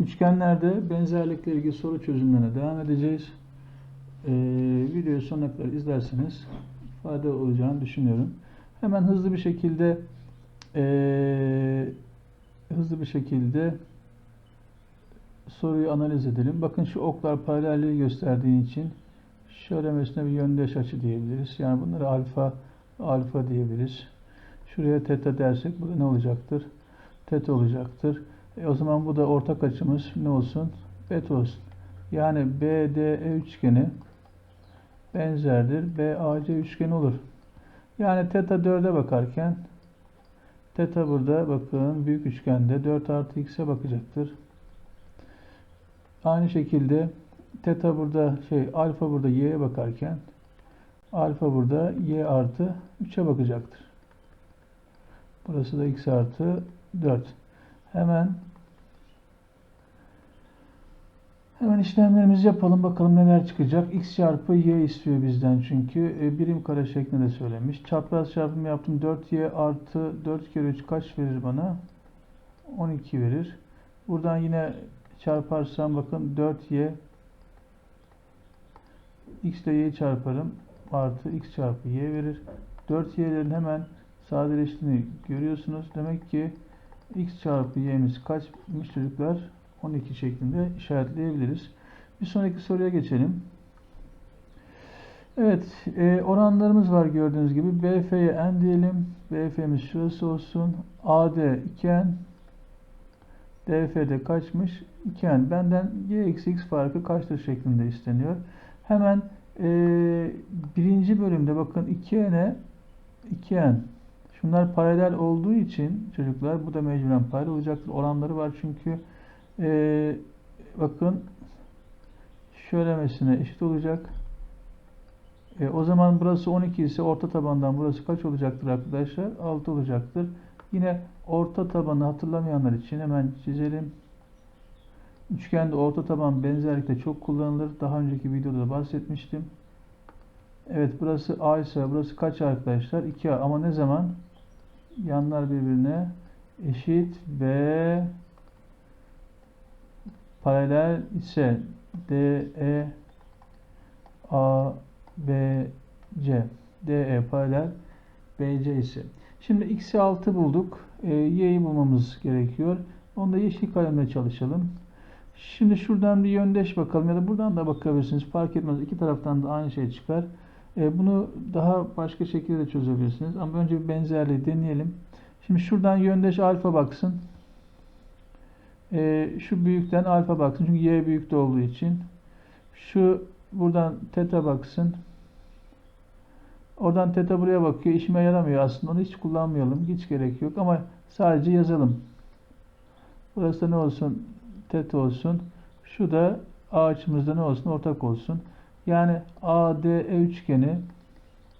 Üçgenlerde benzerlikle ilgili soru çözümlerine devam edeceğiz. Ee, videoyu sonuna kadar izlerseniz fayda olacağını düşünüyorum. Hemen hızlı bir şekilde ee, hızlı bir şekilde soruyu analiz edelim. Bakın şu oklar paralelliği gösterdiği için şöylemesine bir yöndeş açı diyebiliriz. Yani bunları alfa alfa diyebiliriz. Şuraya teta dersek bu ne olacaktır? Teta olacaktır. E o zaman bu da ortak açımız ne olsun? Bet olsun. Yani BDE üçgeni benzerdir. BAC üçgeni olur. Yani teta 4'e bakarken teta burada bakın büyük üçgende 4 artı x'e bakacaktır. Aynı şekilde teta burada şey alfa burada y'ye bakarken alfa burada y artı 3'e bakacaktır. Burası da x artı 4. Hemen hemen işlemlerimizi yapalım. Bakalım neler çıkacak. x çarpı y istiyor bizden çünkü. E, birim kare şeklinde de söylemiş. Çapraz çarpımı yaptım. 4y artı 4 kere 3 kaç verir bana? 12 verir. Buradan yine çarparsam bakın 4y x ile y'yi çarparım. Artı x çarpı y verir. 4y'lerin hemen sadeleştiğini görüyorsunuz. Demek ki x çarpı y'miz kaçmış çocuklar? 12 şeklinde işaretleyebiliriz. Bir sonraki soruya geçelim. Evet, e, oranlarımız var gördüğünüz gibi. BF'ye n diyelim. BF'miz şurası olsun. AD 2n. DF'de kaçmış? 2n. Benden y eksi x farkı kaçtır şeklinde isteniyor. Hemen e, birinci bölümde bakın 2n'e 2n. Şunlar paralel olduğu için çocuklar bu da mecburen paralel olacaktır. Oranları var çünkü e, bakın şöylemesine eşit olacak. E, o zaman burası 12 ise orta tabandan burası kaç olacaktır arkadaşlar? 6 olacaktır. Yine orta tabanı hatırlamayanlar için hemen çizelim. Üçgende orta taban benzerlikle çok kullanılır. Daha önceki videoda da bahsetmiştim. Evet burası A ise burası kaç arkadaşlar? 2A ama ne zaman? Yanlar birbirine eşit ve paralel ise DE A B C DE paralel BC ise. Şimdi x'i 6 bulduk. E, y'yi bulmamız gerekiyor. Onu da yeşil kalemle çalışalım. Şimdi şuradan bir yöndeş bakalım ya da buradan da bakabilirsiniz. Fark etmez. İki taraftan da aynı şey çıkar. E, bunu daha başka şekilde de çözebilirsiniz. Ama önce bir benzerliği deneyelim. Şimdi şuradan yöndeş alfa baksın. E, şu büyükten alfa baksın. Çünkü y büyükte olduğu için. Şu buradan teta baksın. Oradan teta buraya bakıyor. İşime yaramıyor aslında. Onu hiç kullanmayalım. Hiç gerek yok ama sadece yazalım. Burası da ne olsun? Teta olsun. Şu da A açımızda ne olsun? Ortak olsun. Yani ADE üçgeni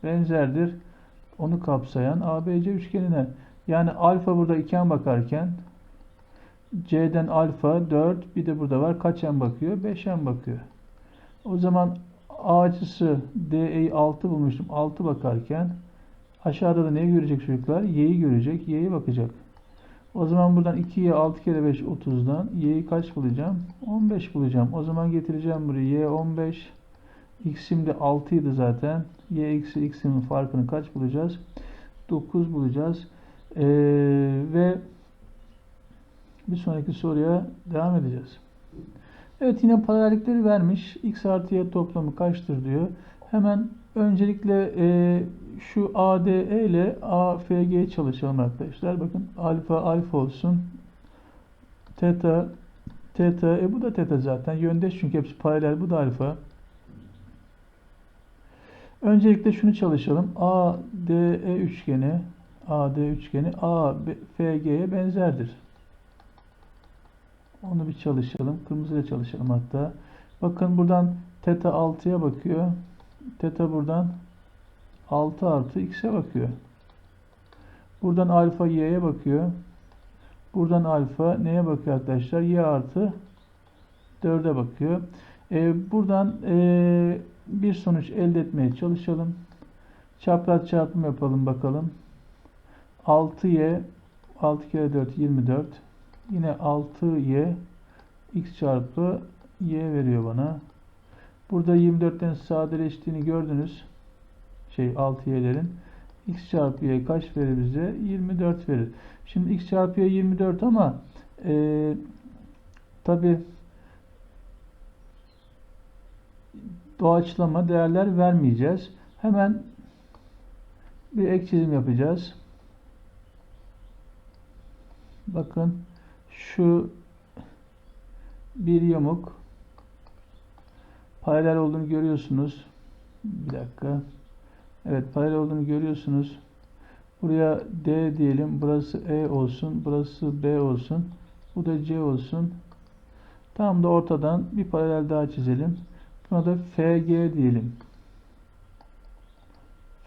benzerdir. Onu kapsayan ABC üçgenine. Yani alfa burada iken bakarken C'den alfa 4 bir de burada var. Kaç en bakıyor? 5 en bakıyor. O zaman A açısı DE'yi 6 bulmuştum. 6 bakarken aşağıda da neyi görecek çocuklar? Y'yi görecek. Y'ye bakacak. O zaman buradan 2'ye 6 kere 5 30'dan y'yi kaç bulacağım? 15 bulacağım. O zaman getireceğim buraya y 15. x'im de 6 idi zaten. y eksi x'imin farkını kaç bulacağız? 9 bulacağız. Ee, ve bir sonraki soruya devam edeceğiz. Evet yine paralellikleri vermiş. x artı y toplamı kaçtır diyor. Hemen öncelikle e, şu ADE ile AFG çalışalım arkadaşlar. Bakın alfa alfa olsun. Teta teta e bu da teta zaten. Yöndeş çünkü hepsi paralel. Bu da alfa. Öncelikle şunu çalışalım. ADE üçgeni AD üçgeni AFG'ye benzerdir. Onu bir çalışalım. Kırmızıyla çalışalım hatta. Bakın buradan teta 6'ya bakıyor. Teta buradan 6 artı x'e bakıyor. Buradan alfa y'ye bakıyor. Buradan alfa neye bakıyor arkadaşlar? y artı 4'e bakıyor. Ee, buradan e, bir sonuç elde etmeye çalışalım. Çapraz çarpım yapalım bakalım. 6y 6 kere 4 24 yine 6y x çarpı y veriyor bana. Burada 24'ten sadeleştiğini gördünüz. Şey 6y'lerin. x çarpı y kaç verir bize? 24 verir. Şimdi x çarpı y 24 ama e, tabi doğaçlama değerler vermeyeceğiz. Hemen bir ek çizim yapacağız. Bakın şu bir yamuk paralel olduğunu görüyorsunuz. Bir dakika. Evet paralel olduğunu görüyorsunuz. Buraya D diyelim. Burası E olsun. Burası B olsun. Bu da C olsun. Tam da ortadan bir paralel daha çizelim. Buna da FG diyelim.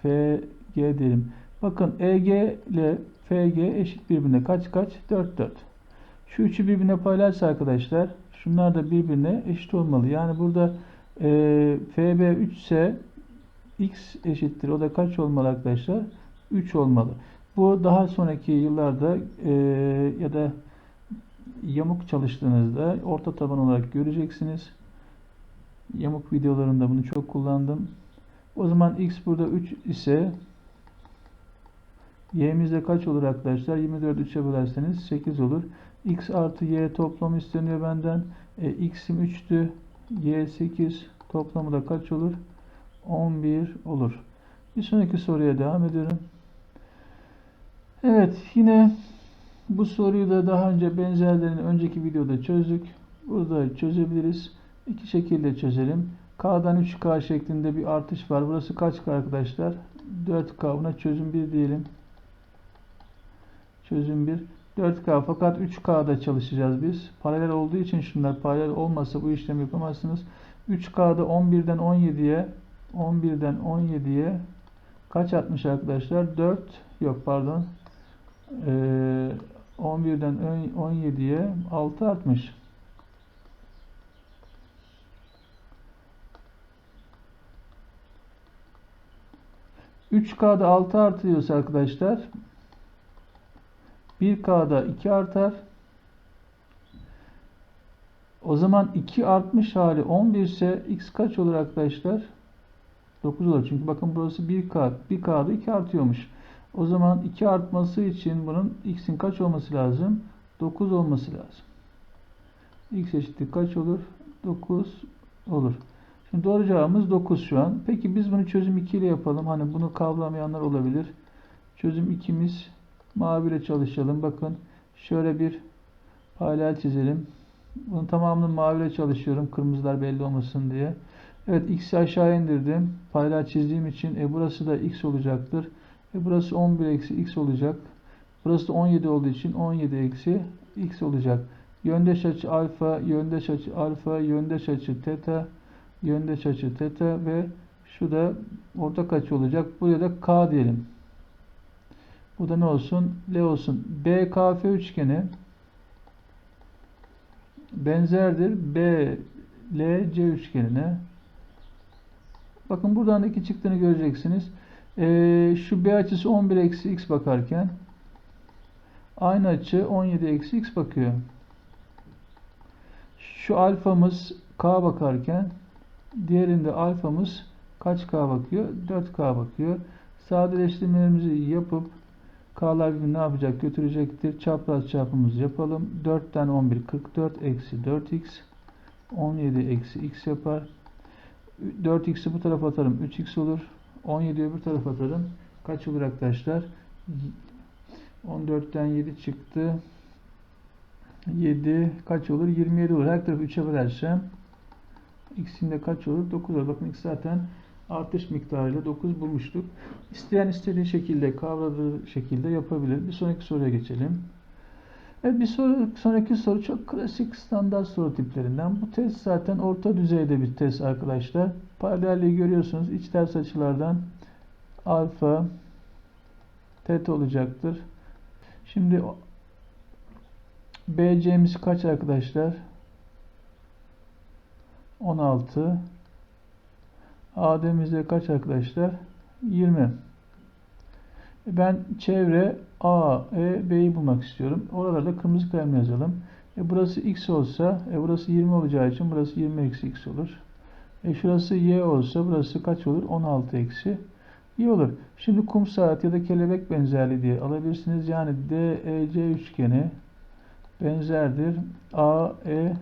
FG diyelim. Bakın EG ile FG eşit birbirine. Kaç kaç? 4 4. Şu üçü birbirine paralelse arkadaşlar şunlar da birbirine eşit olmalı. Yani burada e, FB 3 ise X eşittir. O da kaç olmalı arkadaşlar? 3 olmalı. Bu daha sonraki yıllarda e, ya da yamuk çalıştığınızda orta taban olarak göreceksiniz. Yamuk videolarında bunu çok kullandım. O zaman x burada 3 ise y'mizde kaç olur arkadaşlar? 24 3'e bölerseniz 8 olur. X artı y toplamı isteniyor benden. E, x'im 3'tü. y 8 toplamı da kaç olur? 11 olur. Bir sonraki soruya devam ediyorum. Evet yine bu soruyu da daha önce benzerlerini önceki videoda çözdük. Burada çözebiliriz. İki şekilde çözelim. K'dan 3K şeklinde bir artış var. Burası kaç K arkadaşlar? 4K. Buna çözüm 1 diyelim. Çözüm 1. 4K fakat 3K'da çalışacağız biz. Paralel olduğu için şunlar paralel olmasa bu işlemi yapamazsınız. 3K'da 11'den 17'ye 11'den 17'ye kaç atmış arkadaşlar? 4 yok pardon. Ee, 11'den 17'ye 6 artmış. Üç K'da 6 artıyorsa arkadaşlar 1K'da 2 artar. O zaman 2 artmış hali 11 ise x kaç olur arkadaşlar? 9 olur. Çünkü bakın burası 1K. 1K'da 2 artıyormuş. O zaman 2 artması için bunun x'in kaç olması lazım? 9 olması lazım. x eşittir kaç olur? 9 olur. Şimdi doğru cevabımız 9 şu an. Peki biz bunu çözüm 2 ile yapalım. Hani bunu kavramayanlar olabilir. Çözüm 2'miz mavi çalışalım. Bakın şöyle bir paralel çizelim. Bunun tamamını mavi çalışıyorum. Kırmızılar belli olmasın diye. Evet x'i aşağı indirdim. Paralel çizdiğim için e, burası da x olacaktır. E, burası 11 eksi x olacak. Burası da 17 olduğu için 17 eksi x olacak. Yöndeş açı alfa, yöndeş açı alfa, yöndeş açı teta, yöndeş açı teta ve şu da ortak açı olacak. Buraya da k diyelim. Bu da ne olsun? L olsun. BKF üçgeni benzerdir BLC üçgenine. Bakın buradan iki çıktığını göreceksiniz. Ee, şu B açısı 11 eksi x bakarken aynı açı 17 eksi x bakıyor. Şu alfamız k bakarken diğerinde alfamız kaç k bakıyor? 4k bakıyor. Sadeleştirmelerimizi yapıp k'lar birbirini ne yapacak? Götürecektir. Çapraz çarpımızı yapalım. 4'ten 11 44 eksi 4x 17 eksi x yapar. 4x'i bu tarafa atarım. 3x olur. 17'yi öbür tarafa atarım. Kaç olur arkadaşlar? 14'ten 7 çıktı. 7 kaç olur? 27 olur. Her tarafı 3'e bölersem x'in de kaç olur? 9 olur. Bakın x zaten artış miktarıyla 9 bulmuştuk. İsteyen istediği şekilde, kavradığı şekilde yapabilir. Bir sonraki soruya geçelim. Evet bir soru, sonraki soru çok klasik standart soru tiplerinden. Bu test zaten orta düzeyde bir test arkadaşlar. Paralelliği görüyorsunuz. İç ters açılardan alfa teta olacaktır. Şimdi BC'miz kaç arkadaşlar? 16. AD'mizde kaç arkadaşlar? 20. Ben çevre A, E, B'yi bulmak istiyorum. Oralarda kırmızı kalemle yazalım. E burası x olsa, e burası 20 olacağı için burası 20 eksi x olur. E şurası y olsa burası kaç olur? 16 eksi y olur. Şimdi kum saat ya da kelebek benzerliği diye alabilirsiniz. Yani DEC üçgeni benzerdir. AE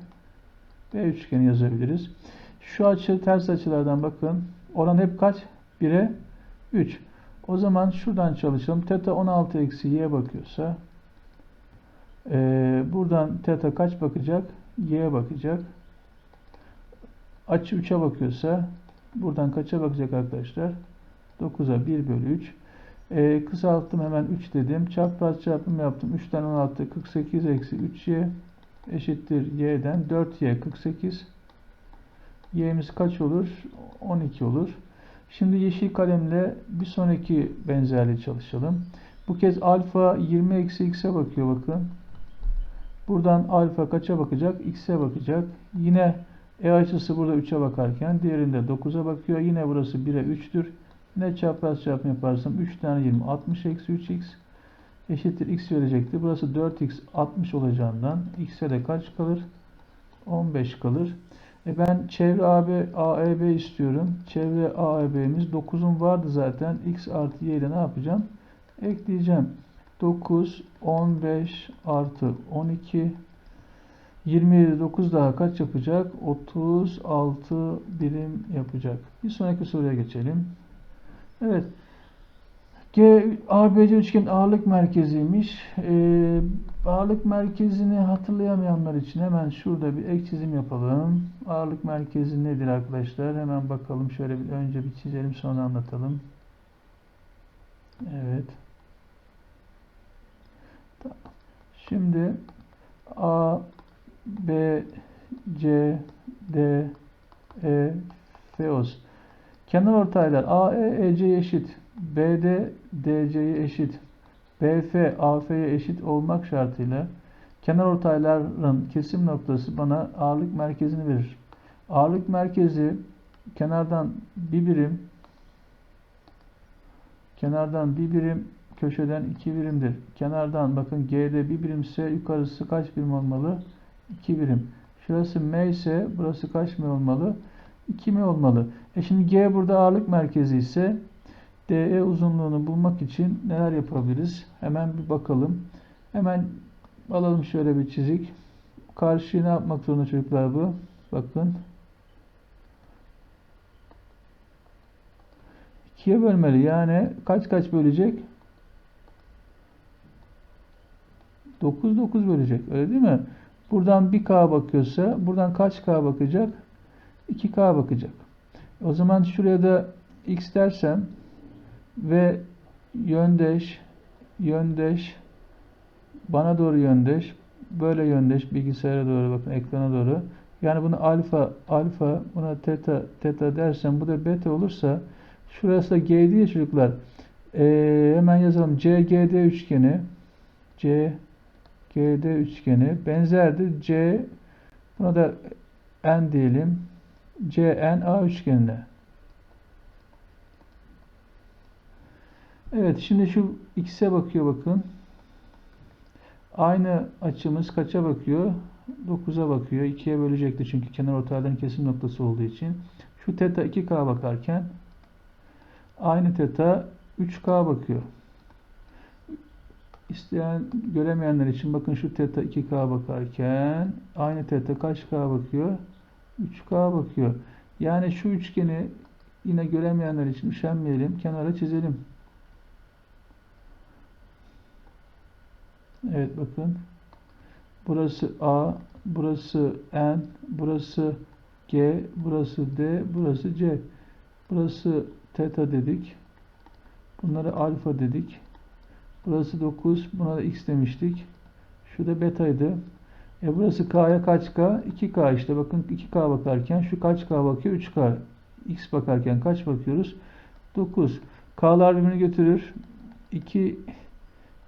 B üçgeni yazabiliriz. Şu açı ters açılardan bakın. Oran hep kaç? 1'e 3. O zaman şuradan çalışalım. Teta 16 eksi y bakıyorsa ee, buradan teta kaç bakacak? Y'ye bakacak. Açı 3'e bakıyorsa buradan kaça bakacak arkadaşlar? 9'a 1 bölü 3. Ee, kısalttım hemen 3 dedim. Çapraz çarpım yaptım. 3'ten 16 48 eksi 3y eşittir y'den 4y 48. y'miz kaç olur? 12 olur. Şimdi yeşil kalemle bir sonraki benzerliği çalışalım. Bu kez alfa 20 eksi x'e bakıyor bakın. Buradan alfa kaça bakacak? X'e bakacak. Yine E açısı burada 3'e bakarken diğerinde 9'a bakıyor. Yine burası 1'e 3'tür. Yine çapraz çarpım yaparsam 3 tane 20 60 eksi 3x eşittir x verecekti. Burası 4x 60 olacağından x'e de kaç kalır? 15 kalır. E ben çevre AB, AEB istiyorum. Çevre AEB'miz 9'un vardı zaten. X artı Y ile ne yapacağım? Ekleyeceğim. 9, 15 artı 12. 27, 9 daha kaç yapacak? 36 birim yapacak. Bir sonraki soruya geçelim. Evet. ABC üçgen ağırlık merkeziymiş. Ee, ağırlık merkezini hatırlayamayanlar için hemen şurada bir ek çizim yapalım. Ağırlık merkezi nedir arkadaşlar? Hemen bakalım. Şöyle bir önce bir çizelim sonra anlatalım. Evet. Şimdi A, B, C, D, E, F olsun. Kenar ortaylar AE, EC eşit. BD, DC'ye eşit. BF, AF'ye eşit olmak şartıyla kenar ortayların kesim noktası bana ağırlık merkezini verir. Ağırlık merkezi kenardan bir birim kenardan bir birim köşeden iki birimdir. Kenardan bakın G'de bir birimse yukarısı kaç birim olmalı? 2 birim. Şurası M ise burası kaç M olmalı? 2 M olmalı. E şimdi G burada ağırlık merkezi ise DE uzunluğunu bulmak için neler yapabiliriz? Hemen bir bakalım. Hemen alalım şöyle bir çizik. Karşıyı ne yapmak zorunda çocuklar bu? Bakın. İkiye bölmeli. Yani kaç kaç bölecek? 9 9 bölecek. Öyle değil mi? Buradan 1K bakıyorsa buradan kaç K bakacak? 2K bakacak. O zaman şuraya da X dersem ve yöndeş yöndeş bana doğru yöndeş böyle yöndeş bilgisayara doğru bakın ekrana doğru. Yani bunu alfa alfa buna teta teta dersem bu da beta olursa şurası da G diye çocuklar. Ee, hemen yazalım. CGD üçgeni. C GD üçgeni. Benzerdir. C buna da N diyelim. CNA üçgenine Evet şimdi şu x'e bakıyor bakın. Aynı açımız kaça bakıyor? 9'a bakıyor. 2'ye bölecekti çünkü kenar ortayların kesim noktası olduğu için. Şu teta 2k bakarken aynı teta 3k bakıyor. İsteyen göremeyenler için bakın şu teta 2k bakarken aynı teta kaç k bakıyor? 3k bakıyor. Yani şu üçgeni yine göremeyenler için üşenmeyelim. Kenara çizelim. Evet bakın. Burası A, burası N, burası G, burası D, burası C. Burası teta dedik. Bunları alfa dedik. Burası 9, buna da x demiştik. Şu da betaydı. E burası k'ya kaç k? 2k işte. Bakın 2k bakarken şu kaç k bakıyor? 3k. x bakarken kaç bakıyoruz? 9. k'lar birbirini götürür. 2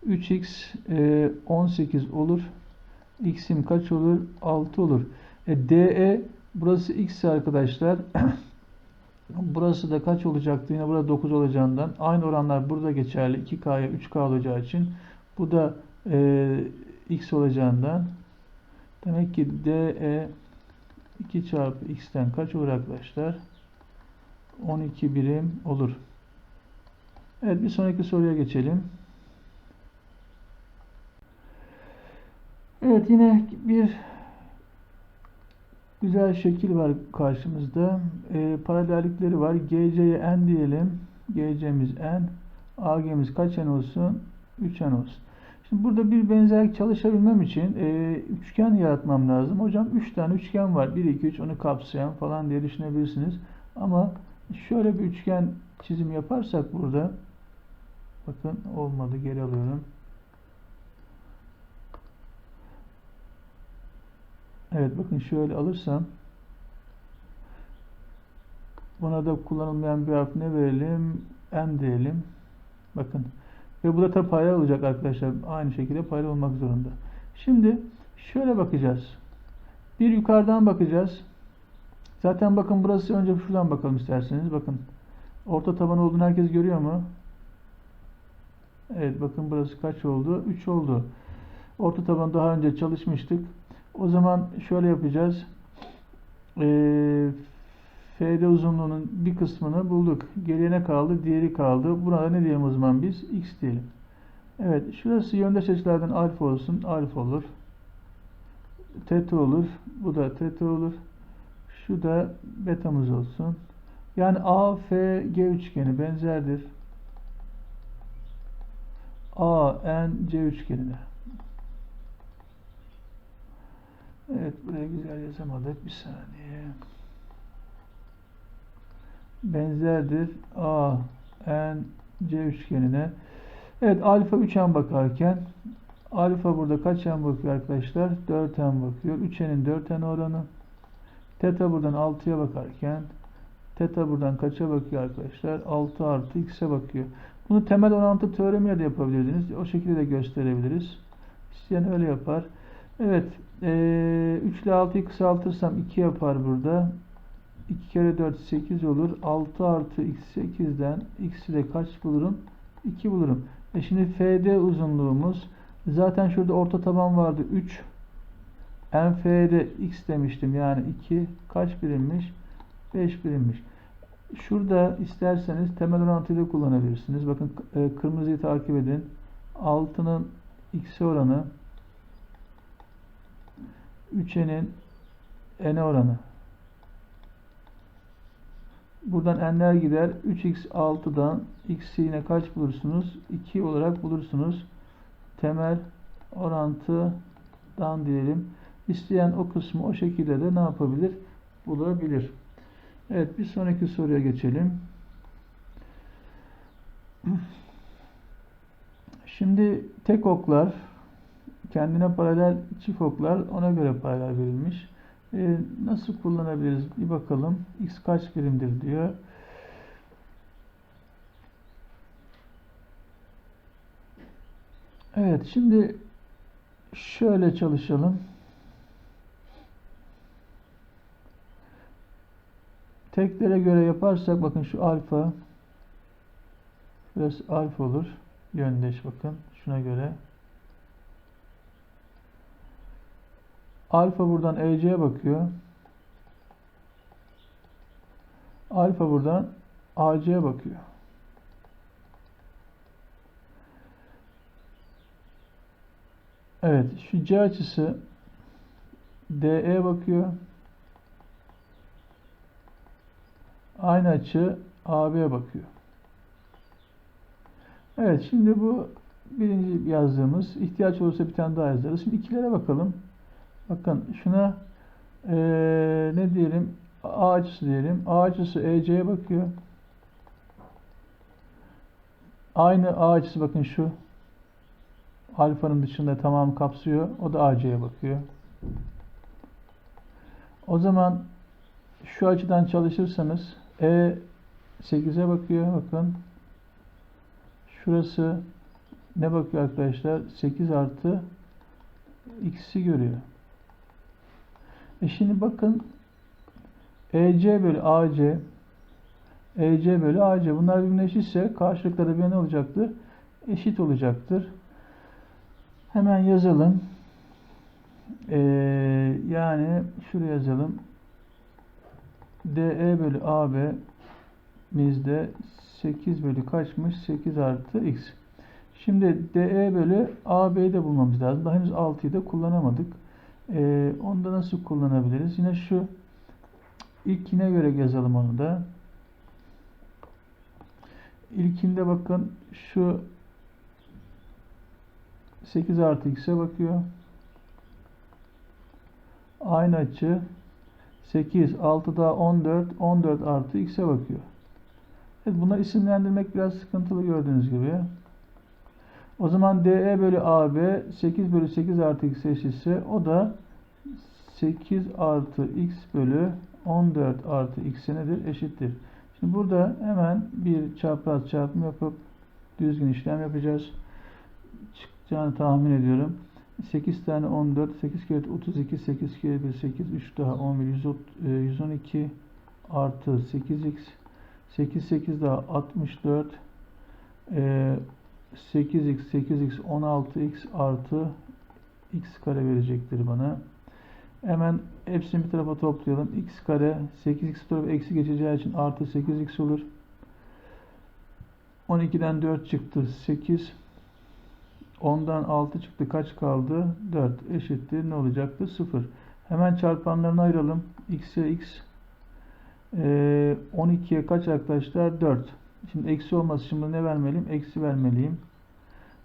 3x e, 18 olur. x'im kaç olur? 6 olur. E, DE burası x arkadaşlar. burası da kaç olacaktı? Yine burada 9 olacağından. Aynı oranlar burada geçerli. 2K'ya 3K olacağı için. Bu da e, x olacağından Demek ki DE 2 çarpı x'ten kaç olur arkadaşlar? 12 birim olur. Evet bir sonraki soruya geçelim. Evet yine bir güzel şekil var karşımızda. E, paralellikleri var. GC'ye n diyelim. GC'miz n. AG'miz kaç n olsun? 3 n olsun. Şimdi burada bir benzerlik çalışabilmem için e, üçgen yaratmam lazım. Hocam 3 tane üçgen var. 1, 2, 3 onu kapsayan falan diye düşünebilirsiniz. Ama şöyle bir üçgen çizim yaparsak burada bakın olmadı geri alıyorum. Evet bakın şöyle alırsam buna da kullanılmayan bir harf ne verelim? N diyelim. Bakın. Ve bu da tabi payda olacak arkadaşlar. Aynı şekilde payda olmak zorunda. Şimdi şöyle bakacağız. Bir yukarıdan bakacağız. Zaten bakın burası önce şuradan bakalım isterseniz. Bakın. Orta taban olduğunu herkes görüyor mu? Evet bakın burası kaç oldu? 3 oldu. Orta taban daha önce çalışmıştık. O zaman şöyle yapacağız. Ee, FD uzunluğunun bir kısmını bulduk. Geriye ne kaldı? Diğeri kaldı. Buna da ne diyelim o zaman biz? X diyelim. Evet. Şurası yöndeş açılardan alfa olsun. Alfa olur. Teta olur. Bu da teta olur. Şu da betamız olsun. Yani A, F, G üçgeni benzerdir. A, N, C üçgenine. Evet, buraya güzel yazamadık. Bir saniye. Benzerdir. A, N, C üçgenine. Evet, alfa 3'en bakarken alfa burada kaç en bakıyor arkadaşlar? 4'en bakıyor. 3'enin 4'en oranı. Teta buradan 6'ya bakarken teta buradan kaça bakıyor arkadaşlar? 6 artı x'e bakıyor. Bunu temel orantı teoremiyle de yapabilirdiniz. O şekilde de gösterebiliriz. İsteyen öyle yapar. Evet. E, 3 ile 6'yı kısaltırsam 2 yapar burada. 2 kere 4 8 olur. 6 artı x 8'den x'i de kaç bulurum? 2 bulurum. E şimdi FD uzunluğumuz zaten şurada orta taban vardı 3. NF'de x demiştim yani 2 kaç birimmiş? 5 birimmiş. Şurada isterseniz temel orantıyla kullanabilirsiniz. Bakın e, kırmızıyı takip edin. 6'nın x'e oranı 3'nin n'e oranı. Buradan n'ler gider. 3x 6'dan x'i yine kaç bulursunuz? 2 olarak bulursunuz. Temel orantıdan diyelim. İsteyen o kısmı o şekilde de ne yapabilir? Bulabilir. Evet bir sonraki soruya geçelim. Şimdi tek oklar kendine paralel çift oklar ona göre paralel verilmiş. Ee, nasıl kullanabiliriz? Bir bakalım. X kaç birimdir diyor. Evet şimdi şöyle çalışalım. Teklere göre yaparsak bakın şu alfa şurası alfa olur. Yöndeş bakın şuna göre. Alfa buradan EC'ye bakıyor. Alfa buradan AC'ye bakıyor. Evet, şu C açısı DE bakıyor. Aynı açı AB'ye bakıyor. Evet, şimdi bu birinci yazdığımız. ihtiyaç olursa bir tane daha yazarız. Şimdi ikilere bakalım. Bakın şuna ee, ne diyelim? A açısı diyelim. A açısı EC'ye bakıyor. Aynı A açısı bakın şu. Alfanın dışında tamam kapsıyor. O da AC'ye bakıyor. O zaman şu açıdan çalışırsanız E 8'e bakıyor. Bakın. Şurası ne bakıyor arkadaşlar? 8 artı x'i görüyor. E şimdi bakın EC bölü AC EC bölü AC bunlar birbirine karşılıkları bir ne olacaktır? Eşit olacaktır. Hemen yazalım. Ee, yani şuraya yazalım. DE bölü AB bizde 8 bölü kaçmış? 8 artı x. Şimdi DE bölü AB'yi de bulmamız lazım. Daha henüz 6'yı da kullanamadık. Ee, onu da nasıl kullanabiliriz? Yine şu ilkine göre yazalım onu da. İlkinde bakın şu 8 artı x'e bakıyor. Aynı açı 8, 6 daha 14, 14 artı x'e bakıyor. Evet, bunları isimlendirmek biraz sıkıntılı gördüğünüz gibi. O zaman DE bölü AB 8 bölü 8 artı x eşitse o da 8 artı x bölü 14 artı x nedir? Eşittir. Şimdi burada hemen bir çapraz çarpım yapıp düzgün işlem yapacağız. Çıkacağını tahmin ediyorum. 8 tane 14, 8 kere 32, 8 kere 1, 8, 3 daha 11, 112 artı 8x, 8, 8 daha 64, 8x, 8x, 16x artı x kare verecektir bana. Hemen hepsini bir tarafa toplayalım. x kare 8x tarafa eksi geçeceği için artı 8x olur. 12'den 4 çıktı 8. 10'dan 6 çıktı kaç kaldı? 4 eşittir ne olacaktı? 0. Hemen çarpanlarını ayıralım. x'e x. Ee, 12'ye kaç arkadaşlar? 4. Şimdi eksi olması için ne vermeliyim? Eksi vermeliyim.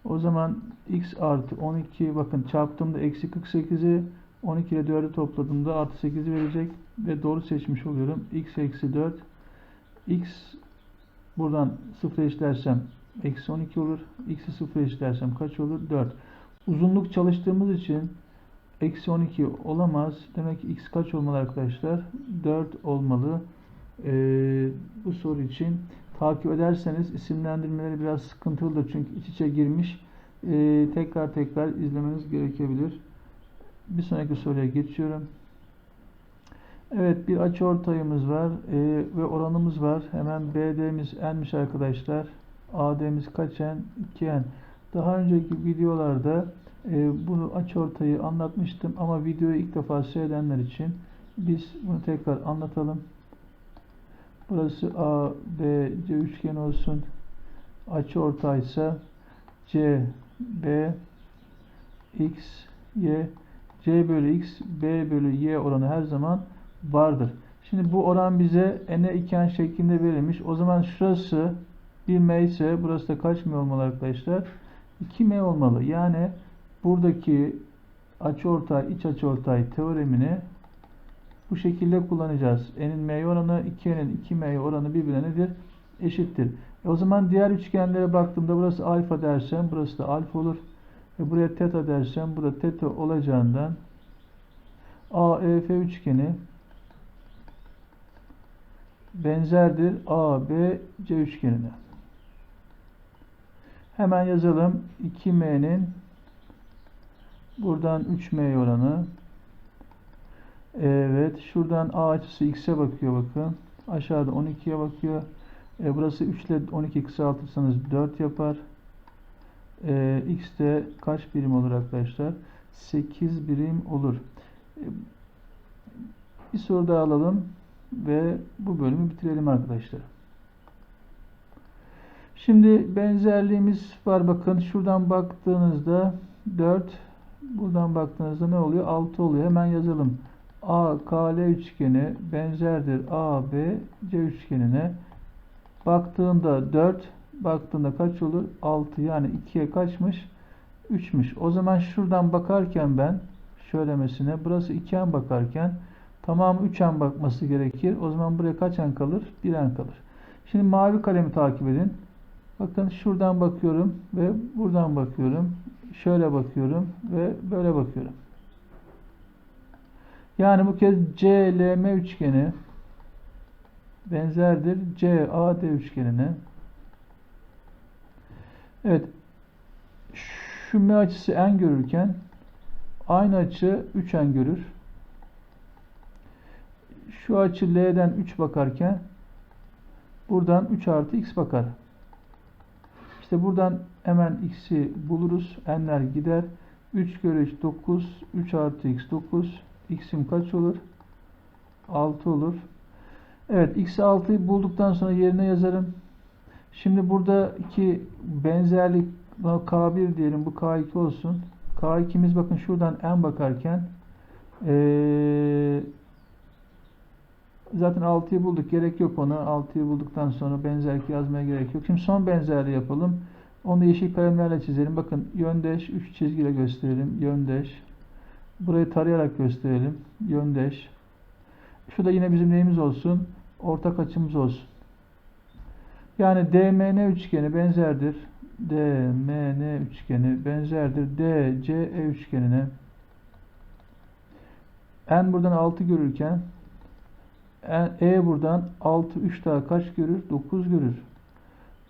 O zaman x artı 12 bakın çarptığımda eksi 48'i 12 ile 4'ü topladığımda artı 8'i verecek ve doğru seçmiş oluyorum. x eksi 4 x buradan 0 eşitlersem eksi 12 olur. x'i 0 eşitlersem kaç olur? 4. Uzunluk çalıştığımız için eksi 12 olamaz. Demek ki x kaç olmalı arkadaşlar? 4 olmalı. Ee, bu soru için takip ederseniz isimlendirmeleri biraz sıkıntılıdır. Çünkü iç içe girmiş. Ee, tekrar tekrar izlemeniz gerekebilir. Bir sonraki soruya geçiyorum. Evet bir açıortayımız var e, ve oranımız var. Hemen BD'miz n'miş arkadaşlar. AD'miz kaç n? 2n. Daha önceki videolarda e, bunu açıortayı anlatmıştım ama videoyu ilk defa seyredenler için biz bunu tekrar anlatalım. Burası A, B, C üçgen olsun. Açıortay ise C, B, X, Y, C bölü X, B bölü Y oranı her zaman vardır. Şimdi bu oran bize n'e 2n şeklinde verilmiş. O zaman şurası 1m ise burası da kaç m olmalı arkadaşlar? 2m olmalı. Yani buradaki açıortay, iç açıortay teoremini bu şekilde kullanacağız. n'in m oranı 2n'in 2m oranı birbirine nedir? Eşittir. E o zaman diğer üçgenlere baktığımda burası alfa dersem burası da alfa olur. Ve buraya teta dersem burada teta olacağından AEF üçgeni benzerdir ABC üçgenine. Hemen yazalım. 2m'nin buradan 3m oranı Evet. Şuradan A açısı x'e bakıyor bakın. Aşağıda 12'ye bakıyor. E, burası 3 ile 12 kısaltırsanız 4 yapar. E, x de kaç birim olur arkadaşlar? 8 birim olur. E, bir soru daha alalım ve bu bölümü bitirelim arkadaşlar. Şimdi benzerliğimiz var. Bakın şuradan baktığınızda 4 buradan baktığınızda ne oluyor? 6 oluyor. Hemen yazalım. AKL üçgeni benzerdir ABC üçgenine. Baktığında 4, baktığında kaç olur? 6 yani 2'ye kaçmış? 3'müş. O zaman şuradan bakarken ben şöylemesine burası 2'en bakarken tamamı 3'en bakması gerekir. O zaman buraya kaç en kalır? 1 en kalır. Şimdi mavi kalemi takip edin. Bakın şuradan bakıyorum ve buradan bakıyorum. Şöyle bakıyorum ve böyle bakıyorum. Yani bu kez CLM üçgeni benzerdir CAD üçgenine. Evet. M açısı en görürken aynı açı 3 en görür. Şu açı L'den 3 bakarken buradan 3 artı X bakar. İşte buradan hemen X'i buluruz. N'ler gider. 3 kere 3 9. 3 artı x 9. x'im kaç olur? 6 olur. Evet x'i 6'yı bulduktan sonra yerine yazarım. Şimdi buradaki benzerlik buna K1 diyelim bu K2 olsun. K2'miz bakın şuradan n bakarken eee, zaten 6'yı bulduk. Gerek yok ona. 6'yı bulduktan sonra benzerlik yazmaya gerek yok. Şimdi son benzerliği yapalım. Onu yeşil kalemlerle çizelim. Bakın yöndeş 3 çizgiyle gösterelim. Yöndeş. Burayı tarayarak gösterelim. Yöndeş. Şu da yine bizim neyimiz olsun? Ortak açımız olsun. Yani DMN üçgeni benzerdir. DMN üçgeni benzerdir. DCE üçgenine. N buradan 6 görürken E buradan 6 3 daha kaç görür? 9 görür.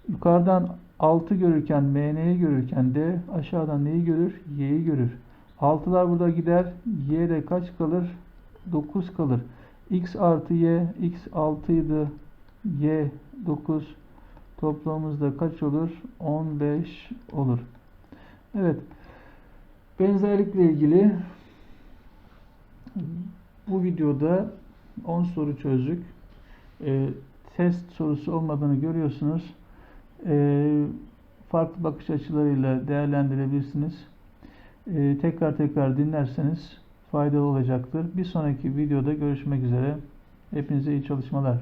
Yukarıdan 6 görürken MN'yi görürken D aşağıdan neyi görür? Y'yi görür. 6'lar burada gider. Y de kaç kalır? 9 kalır. X artı Y, X 6 idi. Y 9. Toplamımızda kaç olur? 15 olur. Evet. Benzerlikle ilgili bu videoda 10 soru çözdük. Ee, test sorusu olmadığını görüyorsunuz. Ee, farklı bakış açılarıyla değerlendirebilirsiniz. Ee, tekrar tekrar dinlerseniz faydalı olacaktır. Bir sonraki videoda görüşmek üzere. Hepinize iyi çalışmalar.